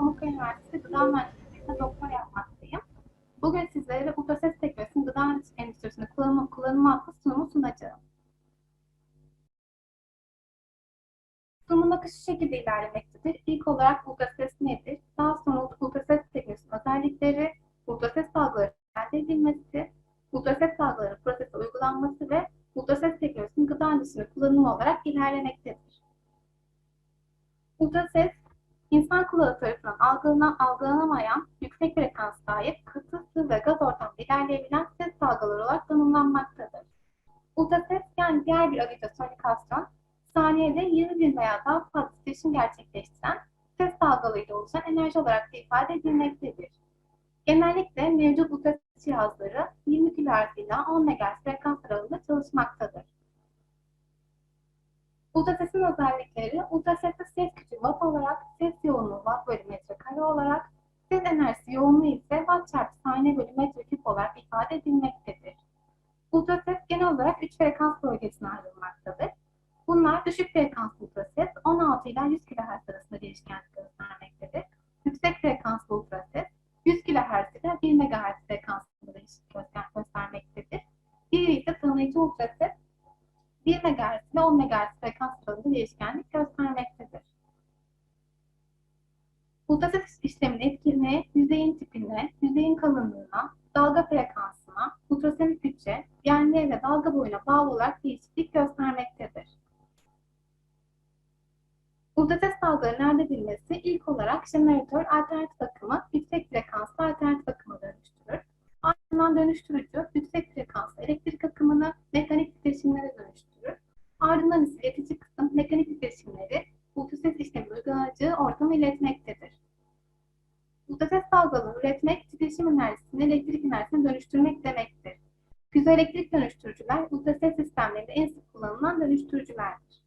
Pamukkale Üniversitesi Gıda Mühendisliği'nde doktor yapmaktayım. Bugün sizlere ultrases teknolojisinin gıda endüstrisinde kullanımı, kullanımı adlı sunumu sunacağım. Sunumun akışı şu şekilde ilerlemektedir. İlk olarak ultrases nedir? Daha sonra ultrases teknolojisinin özellikleri, ultrases dalgaları elde edilmesi, ultrases dalgaları prosese uygulanması ve ultrases teknolojisinin gıda endüstrisinde kullanımı olarak ilerlemektedir. Ultrases, insan kulağı tarafından algılana, algılanamayan yüksek frekans sahip katı, sıvı ve gaz ortamında ilerleyebilen ses dalgaları olarak tanımlanmaktadır. Ultrases yani diğer bir adıyla sonikasyon, saniyede 20 bin veya daha fazla titreşim gerçekleştiren ses dalgalarıyla oluşan enerji olarak da ifade edilmektedir. Genellikle mevcut ultrases cihazları 20 kHz ile 10 MHz frekans aralığında çalışmaktadır. Ultrasesin özellikleri, ultraseste ses gücü watt olarak, ses yoğunluğu watt bölü metrekare olarak, ses enerjisi yoğunluğu ise watt çarpı saniye bölü metreküp olarak ifade edilmektedir. Ultrases genel olarak 3 frekans bölgesine ayrılmaktadır. Bunlar düşük frekanslı ultrases 16 ila 100 kHz arasında değişkenlik olarak değişiklik göstermektedir. Ultrases dalgaların elde edilmesi ilk olarak jeneratör alternatif akımı yüksek frekanslı alternatif akıma dönüştürür. Ardından dönüştürücü yüksek frekanslı elektrik akımını mekanik titreşimlere dönüştürür. Ardından ise iletici kısım mekanik titreşimleri ultrases işlemi uygulanacağı ortama iletmektedir. Ultrases dalgalarını üretmek, titreşim enerjisini elektrik enerjisine dönüştürmek demektir. Piezoelektrik dönüştürücüler ultrases sistemlerinde en sık kullanılan dönüştürücülerdir.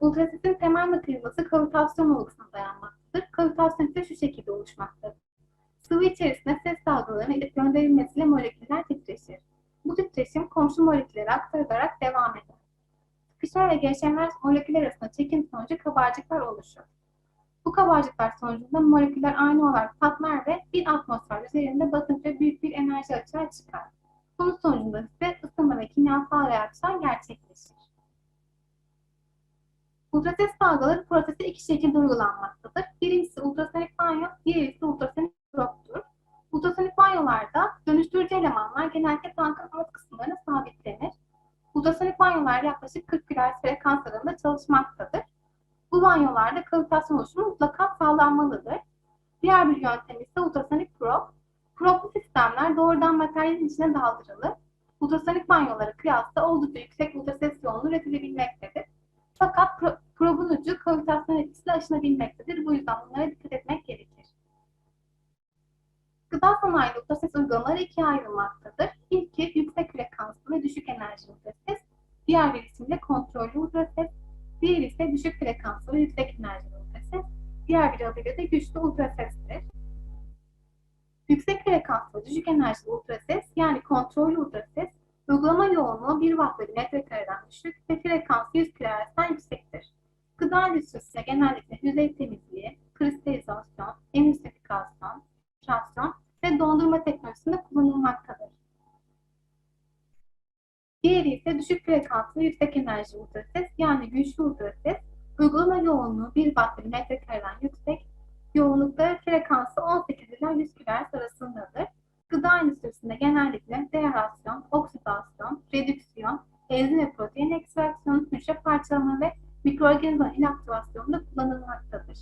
Ultrasesin temel mekanizması kavitasyon olgusuna dayanmaktadır. Kavitasyon ise şu şekilde oluşmaktadır. Sıvı içerisinde ses dalgalarının gönderilmesiyle moleküller titreşir. Bu titreşim komşu moleküllere aktarılarak devam eder. Sıkışma ve gevşemeler moleküller arasında çekim sonucu kabarcıklar oluşur. Bu kabarcıklar sonucunda moleküller aynı olarak patlar ve bir atmosfer üzerinde basınca büyük bir enerji açığa çıkar. Bunun sonucunda ise ısınma ve kimyasal reaksiyon gerçekleşir. Ultrases dalgaları prosese iki şekilde uygulanmaktadır. Birincisi ultrasonik banyo, diğeri ise ultrasonik proptur. Ultrasonik banyolarda dönüştürücü elemanlar genellikle tankın alt kısımlarına sabitlenir. Ultrasonik banyolar yaklaşık 40 kHz frekans aralığında çalışmaktadır. Kavitasyon oluşumu mutlaka sağlanmalıdır. Diğer bir yöntem ise ultrasonik probe. Problu sistemler doğrudan materyalin içine daldırılır. Ultrasonik banyolara kıyasla oldukça yüksek ultrases yoğunluğu üretilebilmektedir. Fakat pro probun ucu kavitasyon etkisiyle aşınabilmektedir. Bu yüzden bunlara dikkat etmek gerekir. Gıda sanayinde ultrases uygulamaları ikiye ayrılmaktadır. İlki yüksek frekanslı ve düşük enerji ultrases, diğer bir isimle kontrollü ultrases, diğer ise düşük frekanslı ve yüksek enerji ultrases, diğer bir adıyla da güçlü ultrasestir. Yüksek frekanslı düşük enerjili ultrases yani kontrollü ultrases Uygulama yoğunluğu 1 watt bölü metrekareden düşük ve frekansı 100 kHz'den yüksektir. Gıda endüstrisinde genellikle yüzey temizliği, kristalizasyon, emülsifikasyon, filtrasyon ve dondurma teknolojisinde kullanılmaktadır. Diğeri ise düşük frekanslı yüksek enerji ultrases yani güçlü ultrases, uygulama yoğunluğu 1 watt bölü metrekareden yüksek, yoğunlukta frekansı 18 ila 100 kHz arasındadır. Gıda endüstrisinde genellikle dehydrasyon, oksidasyon, redüksiyon, enzim ve protein ekstraksiyonu, hücre parçalama ve mikroorganizma inaktivasyonunda kullanılmaktadır.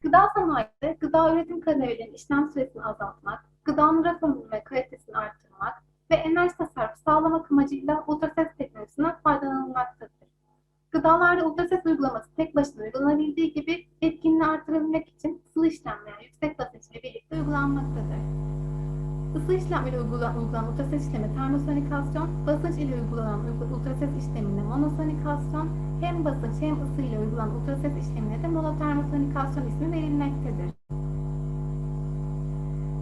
Gıda sanayide gıda üretim kademelerin işlem süresini azaltmak, gıdanın rafinasını ve kalitesini artırmak ve enerji tasarrufu sağlamak amacıyla ultrases teknolojisinden faydalanılmaktadır. Gıdalarda ultrases uygulaması tek başına uygulanabildiği gibi etkinliği artırabilmek için ısı işlem veya yüksek basınç ile birlikte uygulanmaktadır. Isı işlemleri uygulanan, uygulanan ultrases işlemi termosonikasyon, basınç ile uygulanan ultrases işlemine monosonikasyon, hem basınç hem ısı ile uygulanan ultrases işlemine de monotermosonikasyon ismi verilmektedir.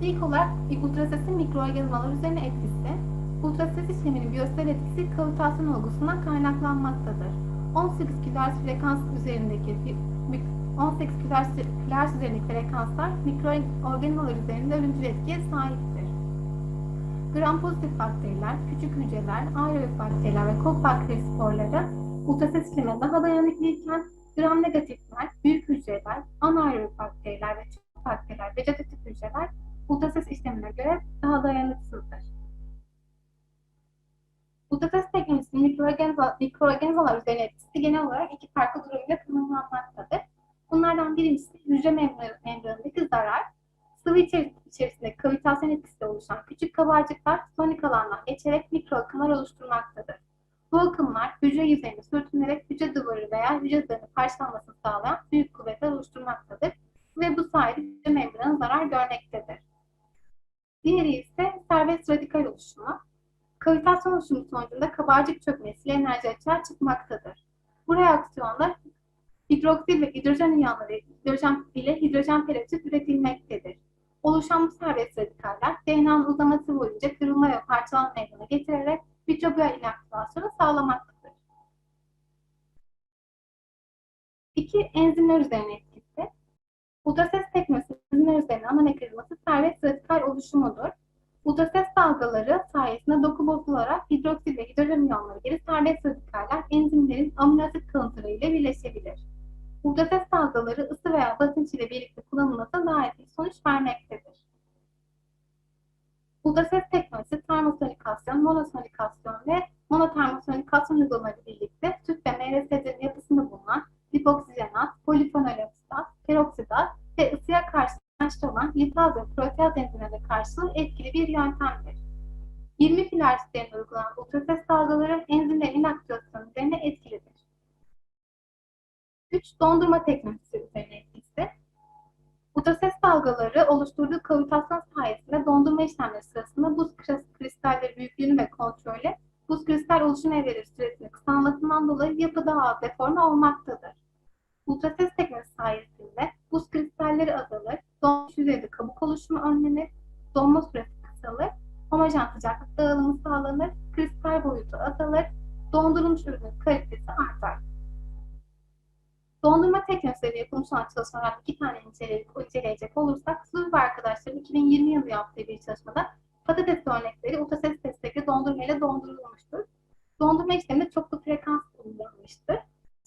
İlk olarak ultrasesin mikroorganizmalar üzerine etkisi, ultrases işleminin biyosfer etkisi kavitasyon olgusundan kaynaklanmaktadır. 18 kHz frekans üzerindeki mik- 18 kHz üzerindeki frekanslar mikroorganizmalar üzerinde ölümcül etkiye sahiptir. Gram pozitif bakteriler, küçük hücreler, aerobik bakteriler ve kok bakteri sporları ultrases daha dayanıklıyken gram negatifler, mikroorganizmalar üzerine etkisi genel olarak iki farklı durumda tanımlanmaktadır. Bunlardan birincisi hücre membran- membranındaki zarar, sıvı içeri- içerisinde kavitasyon etkisiyle oluşan küçük kabarcıklar sonik alandan geçerek mikro akımlar oluşturmaktadır. Bu akımlar hücre yüzeyine sürtünerek hücre duvarı veya hücre zarını parçalanmasını sağlayan büyük kuvvetler oluşturmaktadır ve bu sayede hücre membranı zarar görmektedir. Diğeri ise serbest radikal oluşumu. Kavitasyon oluşumu sonucunda kabarcık çökmesiyle enerji açığa çıkmaktadır. Bu reaksiyonda hidroksil ve hidrojen iyonları hidrojen ile hidrojen peroksit üretilmektedir. Oluşan bu serbest radikaller DNA'nın uzaması boyunca kırılma ve parçalanma meydana getirerek mikrobiyal inaktivasyonu sağlamaktadır. İki, enzimler üzerine etkisi. Ultrases teknolojisi enzimler üzerine ana mekanizması serbest radikal oluşumudur. Ultrases dalgaları sayesinde doku bozularak hidroksil ve hidrojen iyonları gibi serbest radikaller enzimlerin amino asit kalıntıları ile birleşebilir. Ultrases dalgaları ısı veya basınç ile birlikte kullanılması daha etkili sonuç vermektedir. Ultrases teknolojisi termosonikasyon, monosonikasyon ve monotermosonikasyon uygulamaları birlikte süt ve meyve sebzelerin yapısında bulunan lipoksijenat, polifenoloksit, peroksidat ve ısıya karşı dirençli olan lipaz ve proteaz enzimlerine karşı etkili bir yöntemdir. 20 filar sisteminde uygulanan ultrases dalgaları enzimlerin inaktivasyonu üzerine etkilidir. 3. Dondurma teknolojisi üzerine etkisi. Ultrases dalgaları oluşturduğu kavitasyon sayesinde dondurma işlemleri sırasında buz kris- kristalleri büyüklüğünü ve kontrolü buz kristal oluşum evreleri süresinin kısalmasından dolayı yapı daha deforme olmaktadır. Ultrases teknolojisi sayesinde buz kristalleri azalır, donmuş yüzeyde kabuk oluşumu önlenir, donma süresi kısalır, homojen sıcaklık dağılımı sağlanır, kristal boyutu azalır, dondurulmuş ürünün kalitesi artar. Dondurma teknolojisiyle yapılmış olan çalışmalardan iki tane inceleyecek, olursak, Zul ve arkadaşları 2020 yılı yaptığı bir çalışmada patates örnekleri ultrases destekli dondurma ile dondurulmuştur. Dondurma işleminde çoklu frekans kullanılmıştır.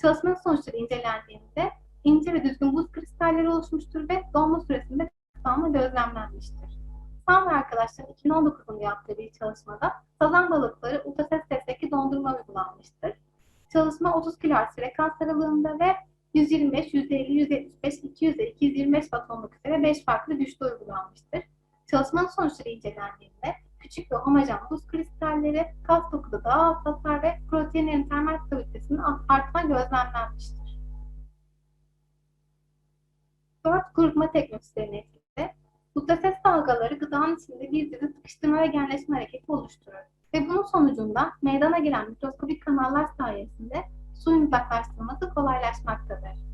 Çalışmanın sonuçları incelendiğinde ince ve düzgün buz kristalleri oluşmuştur ve donma süresinde kısalma gözlemlenmiştir. Sam ve arkadaşların 2019 yılında yaptığı bir çalışmada sazan balıkları ultrases destekli dondurma uygulanmıştır. Çalışma 30 kHz frekans aralığında ve 125, 150, 175, 200 ve 225 watt olmak üzere 5 farklı güçte uygulanmıştır. Çalışmanın sonuçları incelendiğinde küçük ve homojen buz kristalleri kas dokuda daha az hasar ve proteinlerin termal stabilitesinin artma gözlemlenmiştir. 4. Kurutma teknolojilerinin etkisi. Ultrases dalgaları gıdanın içinde bir dizi sıkıştırma ve genleşme hareketi oluşturur. Ve bunun sonucunda meydana gelen mikroskobik kanallar sayesinde suyun uzaklaştırılması kolaylaşmaktadır.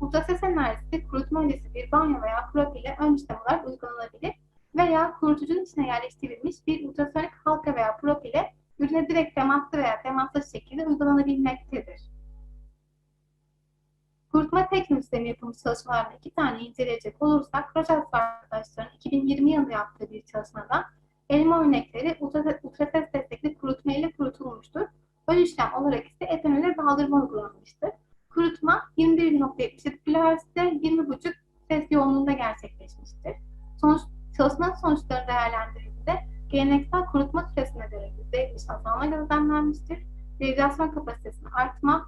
Ultrases enerjisi kurutma öncesi bir banyo veya krop ile ön işlem olarak uygulanabilir veya kurutucunun içine yerleştirilmiş bir ultrasonik halka veya prop ile ürüne direkt temaslı veya temassız şekilde uygulanabilmektedir. Kurutma teknolojilerine yapılmış çalışmalardan iki tane inceleyecek olursak, Rojas ve arkadaşlarının 2020 yılında yaptığı bir çalışmada elma örnekleri ultrases, destekli kurutma ile kurutulmuştur. Ön işlem olarak ise etanole daldırma uygulanmıştır. Kurutma 21.77 kHz'de 20.5 ses yoğunluğunda gerçekleşmiştir. Sonuç, çalışmanın sonuçları değerlendirildiğinde geleneksel kurutma süresine göre %70 azalma gözlemlenmiştir. Dehidrasyon kapasitesinin artma,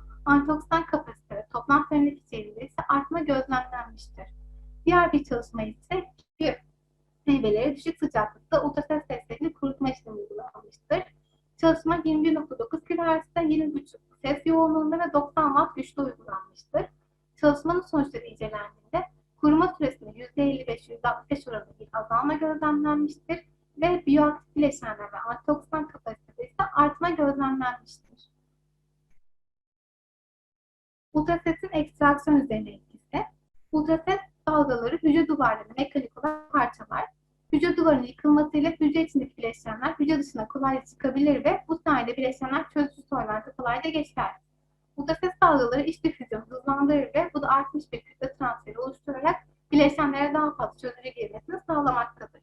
Çalışmanın sonuçları incelendiğinde kuruma süresinde %55-%65 oranında bir azalma gözlemlenmiştir ve biyoaktif bileşenler ve antioksidan kapasitede ise artma gözlemlenmiştir. Ultrasesin ekstraksiyon üzerine etkisi. Ultrases dalgaları hücre duvarlarını mekanik olarak parçalar. Hücre duvarının yıkılmasıyla hücre içindeki bileşenler hücre dışına kolayca çıkabilir ve bu sayede bileşenler çözücü solvente kolayca geçer. Ultrases dalgaları iç difüzyonu hızlandırır ve bu da artmış bir kütle transferi oluşturarak bileşenlere daha fazla çözücü girmesini sağlamaktadır.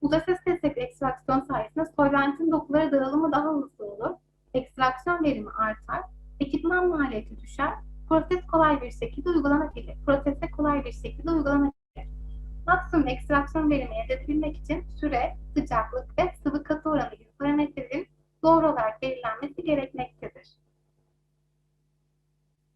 Ultrases destekli ekstraksiyon sayesinde solventin dokulara dağılımı daha hızlı olur, ekstraksiyon verimi artar, ekipman maliyeti düşer, proses kolay bir şekilde uygulanabilir. Prosese kolay bir şekilde uygulanabilir. Maksimum ekstraksiyon verimi elde edebilmek için süre, sıcaklık ve sıvı katı oranı gibi parametrelerin doğru olarak belirlenmesi gerekmektedir.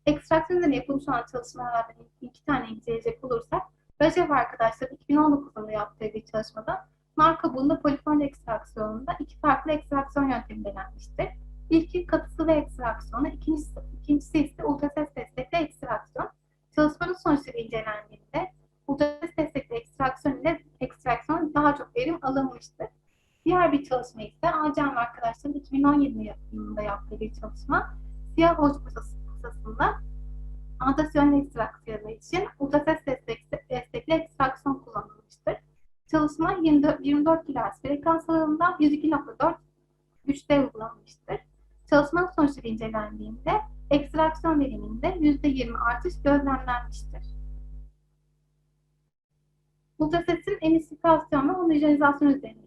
Ekstraksiyon üzerine yapılmış olan çalışmalardan iki tane inceleyecek olursak, Rajev arkadaşlar 2019'da yaptığı bir çalışmada nar kabuğunda polifon ekstraksiyonunda iki farklı ekstraksiyon yöntemi denenmiştir. İlki katı sıvı ekstraksiyonu, ikincisi, ikincisi ise ultrases destekli ekstraksiyon. Çalışmanın sonuçları incelendiğinde ultrases destekli ekstraksiyon ile ekstraksiyon daha çok verim alınmıştır. Diğer bir çalışma ise Acem arkadaşların 2017 yılında yaptığı bir çalışma. Siyah hoş pusasında antasyon ekstraksiyonu için ultrases destekli ekstraksiyon kullanılmıştır. Çalışma 24, 24 kHz frekans aralığında 102.4 güçte uygulanmıştır. Çalışma sonuçları incelendiğinde ekstraksiyon veriminde %20 artış gözlemlenmiştir. Ultrasesin emisifikasyon ve homojenizasyon üzerine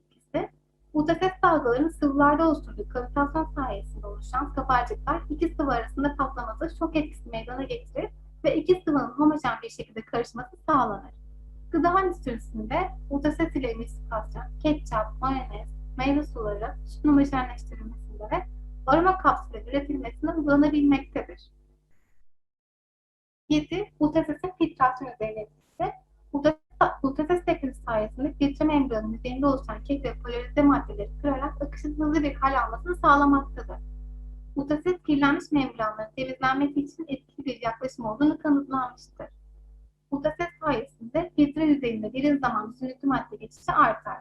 etkisi. Ultrases dalgalarının sıvılarda oluşturduğu kavitasyon sayesinde oluşan kabarcıklar iki sıvı arasında patlaması şok etkisi meydana getirir ve iki sıvının homojen bir şekilde karışması sağlanır. Gıda endüstrisinde ultrases ile emisifikasyon, ketçap, mayonez, meyve suları, sütün homojenleştirilmesinde ve aroma kapsülü üretilmesine uygulanabilmektedir. 7. Ultrasesin filtrasyon üzerine etkisi. Ultrases teknolojisi sayesinde filtre membranının yüzeyinde oluşan kek ve polarize maddeleri kırarak akışın hızlı bir hal almasını sağlamaktadır. Ultrases kirlenmiş membranların temizlenmesi için etkili bir yaklaşım olduğunu kanıtlanmıştır. Ultrases sayesinde filtre yüzeyinde bir zaman sünüklü madde geçişi artar.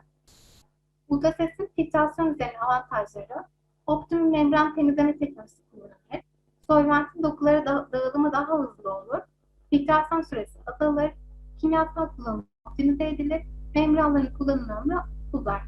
Ultrasesin filtrasyon üzerine avantajları, optimum membran temizleme teknolojisi kullanılır, solventin dokulara da dağılımı daha hızlı olur, filtrasyon süresi azalır, kimyasal kullanım optimize edilir, membranların kullanım ömrü uzar.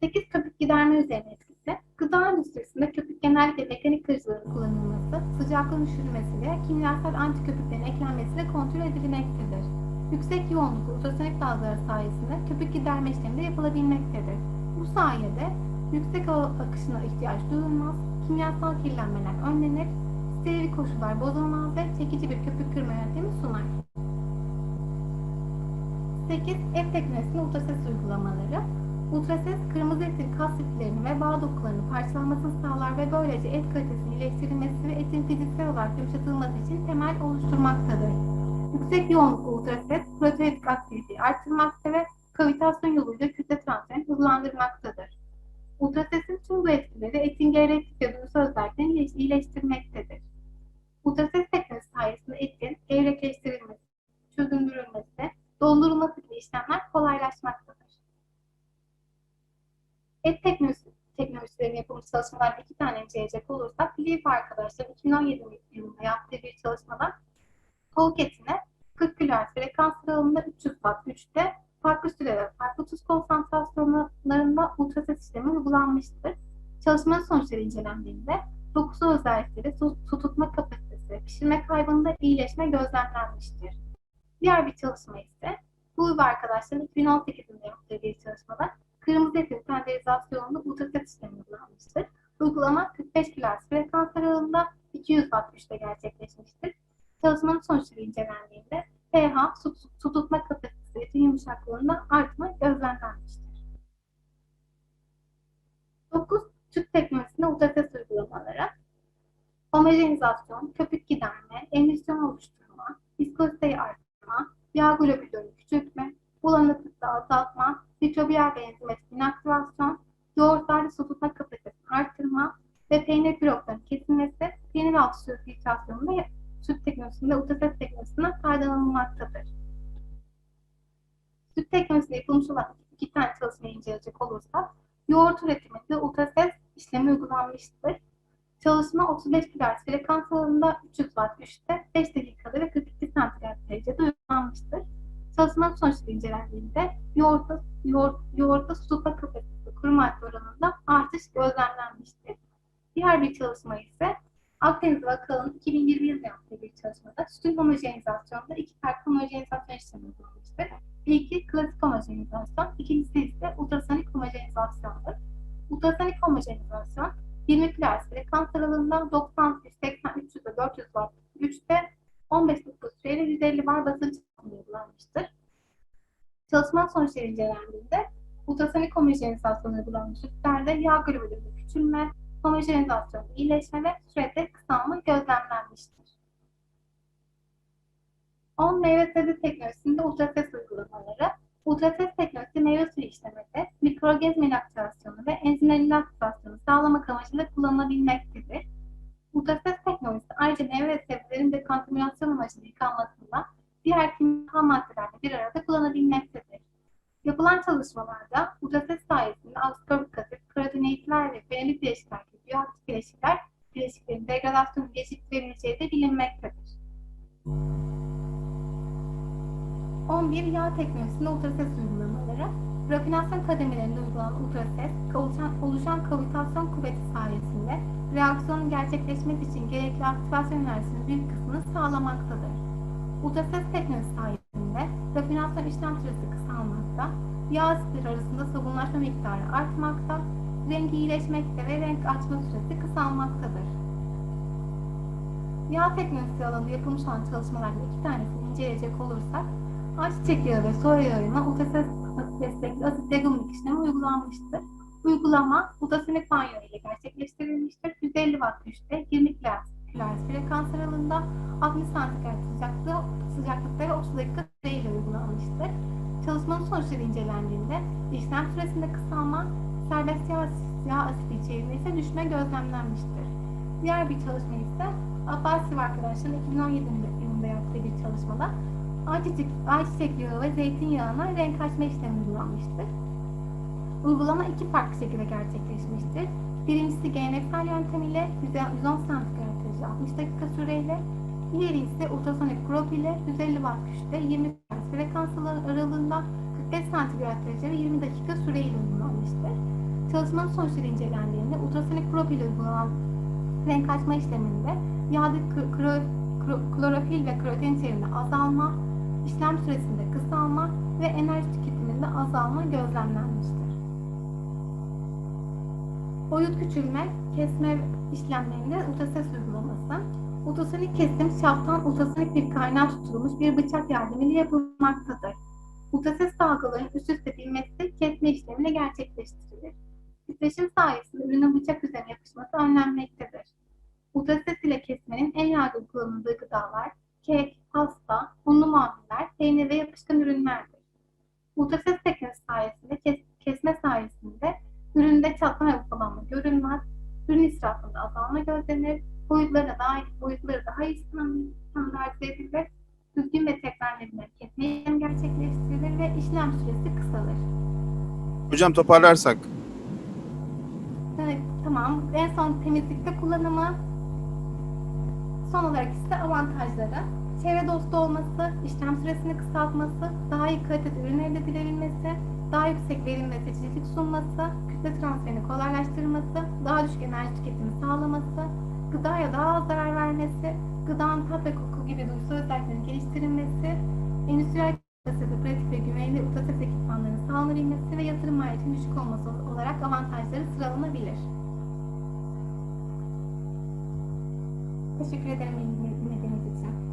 8 köpük giderme üzerine etkisi, gıda endüstrisinde köpük genellikle mekanik kırıcıların kullanılması, sıcaklığın düşürülmesi ve kimyasal antiköpüklerin eklenmesiyle kontrol edilmektedir. Yüksek yoğunluklu ultrasonik dalgalar sayesinde köpük giderme işlemi de yapılabilmektedir. Bu sayede yüksek akışına ihtiyaç duyulmaz, kimyasal kirlenmeler önlenir, steril koşullar bozulmaz ve çekici bir köpük kırma yöntemi sunar. 8. Ev teknolojisinde ultrases uygulamaları. Ultrases, kırmızı etin kas liflerini ve bağ dokularını parçalanmasını sağlar ve böylece et kalitesinin iyileştirilmesi ve etin fiziksel olarak yumuşatılması için temel oluşturmaktadır. Yüksek yoğunluklu ultrases, proteolik aktiviteyi arttırmakta ve kavitasyon yoluyla kütle transferini hızlandırmaktadır. Ultrasesin tüm bu etkileri etin ve duygusal özelliklerini iyileştirmektedir. Ultrases teknolojisi sayesinde etin gevrekleştirilmesi, çözündürülmesi, dondurulması gibi işlemler kolaylaşmaktadır. Et teknolojisi, teknolojilerinin yapılmış çalışmalarda iki tane inceleyecek olursak, Leaf arkadaşlar 2017 yılında yaptığı bir çalışmada tavuk etine 40 kHz frekans aralığında 300 watt güçte farklı süreler, farklı tuz konsantrasyonlarında ultrases işlemi uygulanmıştır. Çalışmanın sonuçları incelendiğinde dokusu özellikleri, su, su tutma kapasitesi ve pişirme kaybında iyileşme gözlemlenmiştir. Diğer bir çalışma ise bu arkadaşların 2018 yılında yaptığı bir çalışmada kırmızı etin senderizasyonunda ultrases işlemi uygulanmıştır. Uygulama 45 kHz frekans aralığında 200 watt güçte gerçekleşmiştir. Çalışmanın sonuçları incelendiğinde pH, su, su tutma kapasitesi ve yumuşaklığında artma gözlemlenmiştir. 9. Süt teknolojisinde ultrases uygulamaları. Homojenizasyon, köpük giderme, emisyon oluşturma, viskoziteyi arttırma, yağ globüllerini küçültme, bulanıklıkta azaltma, mikrobiyal ve enzimatik inaktivasyon, yoğurtlarda su tutma kapasitesini arttırma ve peynir bloklarının kesilmesi, peynir altı suyu filtrasyonunda süt teknolojisinde ultrases teknolojisine faydalanılmaktadır. Süt teknolojisinde yapılmış olan iki tane çalışmayı inceleyecek olursak, yoğurt üretiminde ultrases işlemi uygulanmıştır. Çalışma 35 kHz frekans alanında 300 watt güçte 5 dakikada ve 42 santigrat derecede uygulanmıştır. Çalışmanın sonuçları incelendiğinde yoğurtta, yoğurt, yoğurtta su tutma kapasitesi kuru madde oranında artış gözlemlenmiştir. Diğer bir çalışma ise Akdeniz Vakalı'nın 2020 yılında yaptığı bir çalışmada sütün homojenizasyonunda iki farklı homojenizasyon işlemi yapılmıştır. İlki klasik homojenizasyon, ikincisi ise ultrasonik homojenizasyondur. Ultrasonik homojenizasyon 20 kHz frekans aralığında 90, 180, 300 ve 400 watt güçte 15 dakika süreyle 150 bar basınç uygulanmıştır. Çalışma sonuçları incelendiğinde ultrasonik homojenizasyon uygulanmış sütlerde yağ globularında küçülme, homojenizasyon iyileşme ve sürede kısalma gözlemlenmiştir. 10 meyve sebze teknolojisinde ultrases uygulamaları, ultrases teknolojisi meyve suyu işlemede mikroorganizma inaktivasyonu ve enzimlerin inaktivasyonu sağlamak amacıyla kullanılabilmektedir. Ultrases teknolojisi ayrıca meyve ve sebzelerin dekontaminasyon amacıyla yıkanmasında diğer kimyasal maddelerle bir arada kullanabilmektedir. Yapılan çalışmalarda ultrases sayesinde askorbic asit, karotenoidler ve fenolik bileşikler gibi bioaktif bileşikler, bileşiklerin degradasyonu geciktirebileceği de bilinmektedir. 11 yağ teknolojisinde ultrases uygulamaları, rafinasyon kademelerinde uygulanan ultrases, oluşan, oluşan kavitasyon kuvveti sayesinde reaksiyonun gerçekleşmesi için gerekli aktivasyon enerjisinin büyük kısmını sağlamaktadır. Ultrases teknolojisi sayesinde rafinasyon işlem süresi kısalmakta, yağ asitleri arasında sabunlaşma miktarı artmakta, rengi iyileşmekte ve renk açma süresi kısalmaktadır. Yağ teknolojisi alanında yapılmış olan çalışmalardan iki tanesini inceleyecek olursak, ayçiçek yağı ve soya yağına ultrases destekli asit degumlik işlemi uygulanmıştır. Uygulama ultrasonik banyo ile gerçekleştirilmiştir. 150 watt güçte 20 kHz frekans aralığında 60 santigrat sıcaklığı, sıcaklıkta ve 30 dakika süreyle uygulanmıştır. Çalışmanın sonuçları incelendiğinde işlem süresinde kısalma, serbest yağ, yağ asidi içeriğinde ise düşme gözlemlenmiştir. Diğer bir çalışma ise Abbasi ve arkadaşların 2017 yılında yaptığı bir çalışmada ayçiçek, ayçiçek yağı ve zeytinyağına renk açma işlemi uygulanmıştır. Uygulama iki farklı şekilde gerçekleşmiştir. Birincisi geleneksel yöntemiyle 110 santigrat derece 60 dakika süreyle, diğeri ise ultrasonik prop ile 150 watt güçte 20 Hz frekans aralığında 45 santigrat derece ve 20 dakika süreyle uygulanmıştır. Çalışmanın sonuçları incelendiğinde ultrasonik prop ile uygulanan renk açma işleminde yağda klorofil ve protein içeriğinde azalma, işlem süresinde kısalma ve enerji tüketiminde azalma gözlemlenmiştir. Boyut küçülme, kesme işlemlerinde ultrases uygulaması. Ultrasonik kesim şafttan ultrasonik bir kaynağa tutulmuş bir bıçak yardımıyla yapılmaktadır. Ultrases dalgaların üst üste binmesi kesme işlemiyle gerçekleştirilir. Titreşim sayesinde ürünün bıçak üzerine yapışması önlenmektedir. Ultrases ile kesmenin en yaygın kullanıldığı gıdalar kek, peynir ve yapışkan ürünlerdir. Ultrases teknolojisi sayesinde kes, kesme sayesinde üründe çatlama ve ufalanma görülmez, ürün israfında azalma gözlenir, boyutları daha, boyutları daha iyi standartize edilir, düzgün ve tekrarlanabilir kesme işlemi gerçekleştirilir ve işlem süresi kısalır. Hocam toparlarsak. Evet, tamam. En son temizlikte kullanımı, son olarak ise avantajları. Çevre dostu olması, işlem süresini kısaltması, daha iyi kalitede ürün elde edilebilmesi, daha yüksek verim ve seçicilik sunması, kütle transferini kolaylaştırması, daha düşük enerji tüketimi sağlaması, gıdaya daha az zarar vermesi, gıdanın tat ve koku gibi duysal özelliklerin geliştirilmesi, endüstriyel kapasite, pratik ve güvenli ultrases ekipmanlarının sağlanabilmesi ve yatırım maliyetinin düşük olması olarak avantajları sıralanabilir. Teşekkür ederim dinlediğiniz için.